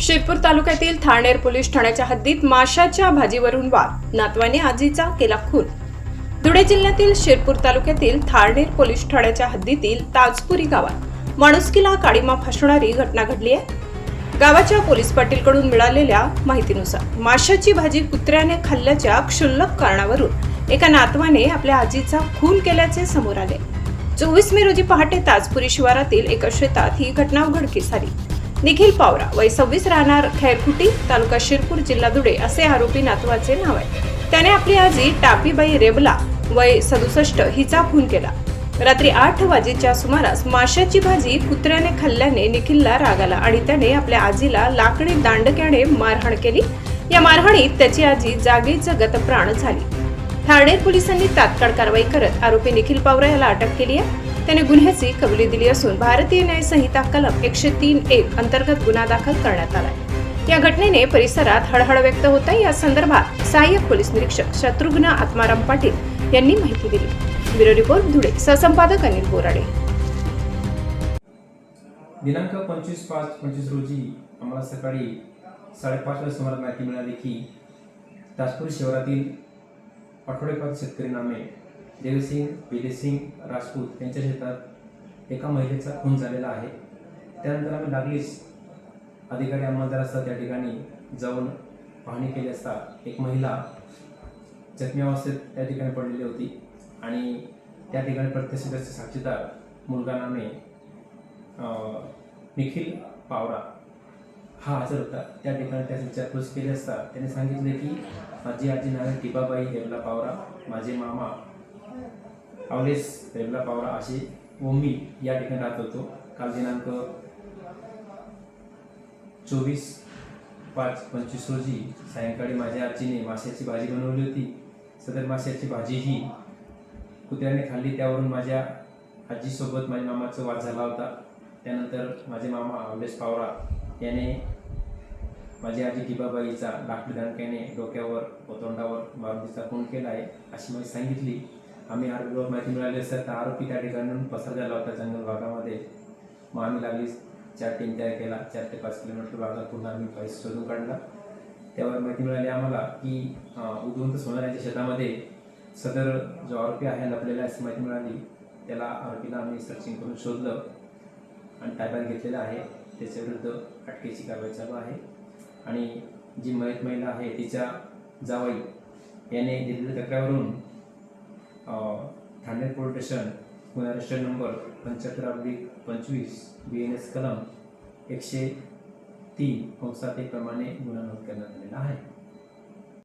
शिरपूर तालुक्यातील थाणेर पोलीस ठाण्याच्या हद्दीत माशाच्या भाजीवरून वाद नातवाने आजीचा केला खून. धुळे जिल्ह्यातील शिरपूर तालुक्यातील थाळनेर पोलीस ठाण्याच्या हद्दीतील ताजपुरी गावात माणुसकीला काळीमा फासणारी घटना घडली आहे. गावाच्या पोलीस पाटीलकडून मिळालेल्या माहितीनुसार माशाची भाजी कुत्र्याने खाल्ल्याच्या क्षुल्लक कारणावरून एका नातवाने आपल्या आजीचा खून केल्याचे समोर आले. चोवीस मे रोजी पहाटे ताजपुरी शिवारातील एका शेतात ही घटना उघडकीस आली. निखिल पावरा वय सव्वीस राहणार खैरकुटी तालुका शिरपूर जिल्हा धुळे असे आरोपी नातवाचे नाव आहे त्याने आपली आजी टापीबाई रेबला वय सदुसष्ट हिचा खून केला. रात्री आठ वाजेच्या सुमारास माशाची भाजी कुत्र्याने खाल्ल्याने निखिलला राग आला आणि त्याने आपल्या आजीला लाकडी दांडक्याने मारहाण केली. या मारहाणीत त्याची आजी जागीच गतप्राण झाली. ठाणे पोलिसांनी तात्काळ कारवाई करत आरोपी निखिल पावरा याला अटक केली आहे. त्याने गुन्ह्याची कबुली दिली असून भारतीय न्याय संहिता कलम एकशे तीन एक अंतर्गत गुन्हा दाखल करण्यात आला या घटनेने परिसरात हळहळ व्यक्त होत आहे. या संदर्भात सहाय्यक पोलीस निरीक्षक शत्रुघ्न आत्माराम पाटील यांनी माहिती दिली. Bureau report Dhule. सहसंपादक Anil Borade. दिनांक पंचवीस पाच पंचवीस रोजी आम्हाला सकाळी साडेपाचच्या सुमारास माहिती मिळाली की ताजपूर शहरातील आठवडेपात शेतकरी नामे देवसिंग विजयसिंग राजपूत यांच्या शेतात एका महिलेचा खून झालेला आहे. त्यानंतर आम्ही लागलीच अधिकारी अंमलदार असतात त्या ठिकाणी जाऊन पाहणी केली असता एक महिला जखमी अवस्थेत त्या ठिकाणी पडलेली होती आणि त्या ठिकाणी प्रत्यक्षदर्शी साक्षीदार मुलगा नामे निखिल पावरा हा हजर होता. त्या ठिकाणी त्याची विचारपूस केली असता त्याने सांगितले की माझी आजी नावे टिबाबाई रेवला पावरा माझे मामा अवलेस रेवला पावरा असे ओमी मी या ठिकाणी राहत होतो. काल दिनांक चोवीस पाच पंचवीस रोजी सायंकाळी माझ्या आजीने माशाची भाजी बनवली होती. सदर माशाची भाजी ही कुत्र्याने खाल्ली. त्यावरून माझ्या आजीसोबत माझ्या मामाचा वाद झाला होता. त्यानंतर माझे मामा अवलेश पावरा याने माझी आजी गिबाबाईचा लाकडी दणक्याने डोक्यावर व तोंडावर मारुतीचा खून केला आहे अशी माहिती सांगितली. आम्ही आरोपीवर माहिती मिळाली असता तर आरोपी त्या ठिकाणून पसार झाला होता जंगल भागामध्ये. मग आम्ही लागली चार टीम तयार केला चार ते पाच किलोमीटर भागात पूर्ण आम्ही पैसे शोधून काढला. त्यावर माहिती मिळाली आम्हाला की उद्वंत उदवंत सोनाऱ्याच्या शेतामध्ये सदर जो आरोपी आहे लपलेला अशी माहिती मिळाली. त्याला आरोपीला आम्ही सर्चिंग करून शोधलं आणि ताब्यात घेतलेलं आहे. त्याच्याविरुद्ध अटकेची कारवाई चालू आहे. आणि जी मयत महिला आहे तिच्या जावई याने दिलेल्या तक्रारवरून ठाणे पोलीस स्टेशन गुन्हा रजिस्टर नंबर पंच्याहत्तर अब्लिक पंचवीस बी एन एस कलम एकशे तीन कंसात एक प्रमाणे गुन्हा नोंद करण्यात आलेला आहे.